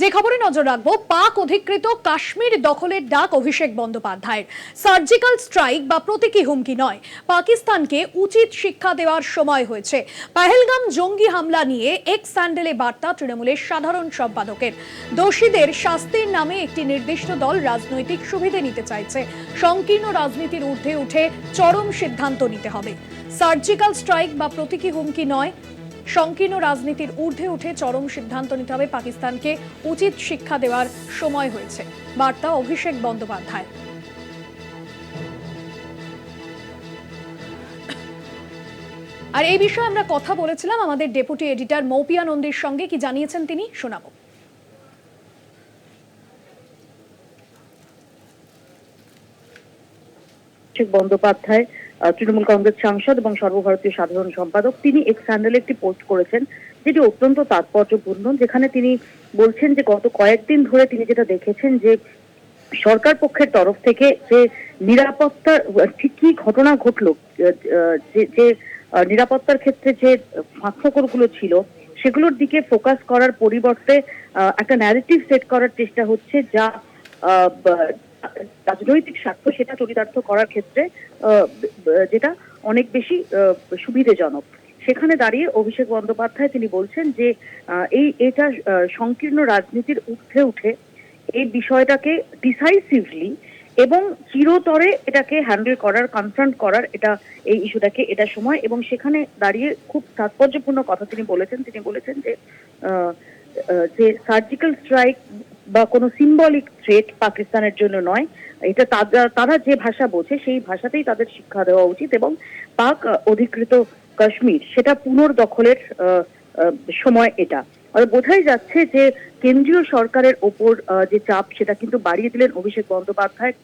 যে খবরে নজর রাখব, পাক অধিকৃত কাশ্মীর দখলের ডাক অভিষেক বন্দ্যোপাধ্যায়ের। সার্জিক্যাল স্ট্রাইক বা প্রতীকী হুমকি নয়, পাকিস্তানকে উচিত শিক্ষা দেওয়ার সময় হয়েছে। পাহেলগাম জঙ্গি হামলা নিয়ে এক স্যান্ডেলে বার্তা তৃণমূলের সাধারণ সম্পাদকের। দোষীদের শাস্তির নামে একটি নির্দিষ্ট দল রাজনৈতিক সুবিধে নিতে চাইছে। সংকীর্ণ রাজনীতির ঊর্ধ্বে উঠে চরম সিদ্ধান্ত নিতে হবে। সার্জিক্যাল স্ট্রাইক বা প্রতীকী হুমকি নয় সংকীর্ণ রাজনীতির ঊর্ধ্বে উঠে চরম সিদ্ধান্ত নিতে হবে পাকিস্তানকে। উচিত শিক্ষা দেওয়ার সময় হয়েছে। বার্তা, অভিষেক বন্দ্যোপাধ্যায়। আর এই বিষয়ে আমরা কথা বলেছিলাম আমাদের ডেপুটি এডিটর মৌপিয়া নন্দীর সঙ্গে। কি জানিয়েছেন তিনি? শোনাবো। বন্দ্যোপাধ্যায় তৃণমূল কংগ্রেস সাংসদ এবং সর্বভারতীয় সাধারণ সম্পাদক, তিনি এক্স হ্যান্ডেলে একটি পোস্ট করেছেন যেটি অত্যন্ত তাৎপর্যপূর্ণ, যেখানে তিনি বলছেন যে গত কয়েকদিন ধরে তিনি যেটা দেখেছেন যে সরকার পক্ষের তরফ থেকে যে নিরাপত্তার, ঠিক কি ঘটনা ঘটলো যে নিরাপত্তার ক্ষেত্রে যে ফাঁকফোকরগুলো ছিল, সেগুলোর দিকে ফোকাস করার পরিবর্তে একটা ন্যারেটিভ সেট করার চেষ্টা হচ্ছে যা রাজনৈতিক স্বার্থ সেটা চরিতার্থ করার ক্ষেত্রে যেটা অনেক বেশি সুবিধেজনক। সেখানে দাঁড়িয়ে অভিষেক বন্দ্যোপাধ্যায় তিনি বলছেন যে এই, এটা সংকীর্ণ রাজনীতির ঊর্ধ্বে উঠে এই বিষয়টাকে ডিসাইসিভলি এবং চিরতরে এটাকে হ্যান্ডেল করার, কনফ্রন্ট করার এটা, এই ইস্যুটাকে এটা সময় এবং সেখানে দাঁড়িয়ে খুব তাৎপর্যপূর্ণ কথা তিনি বলেছেন। তিনি বলেছেন যে যে সার্জিক্যাল স্ট্রাইক বা কোনো সিম্বলিক থ্রেট পাকিস্তানের জন্য নয়। এটা তারা যে ভাষা বোঝে, সেই ভাষাতেই তাদের শিক্ষা দেওয়া উচিত এবং পাক অধিকৃত কাশ্মীর, সেটা পুনর্দখলের সময় এটা। আর বোঝাই যাচ্ছে যে কেন্দ্রীয় সরকারের ওপর যে চাপ, সেটা কিন্তু বাড়িয়ে দিলেন অভিষেক বন্দ্যোপাধ্যায়।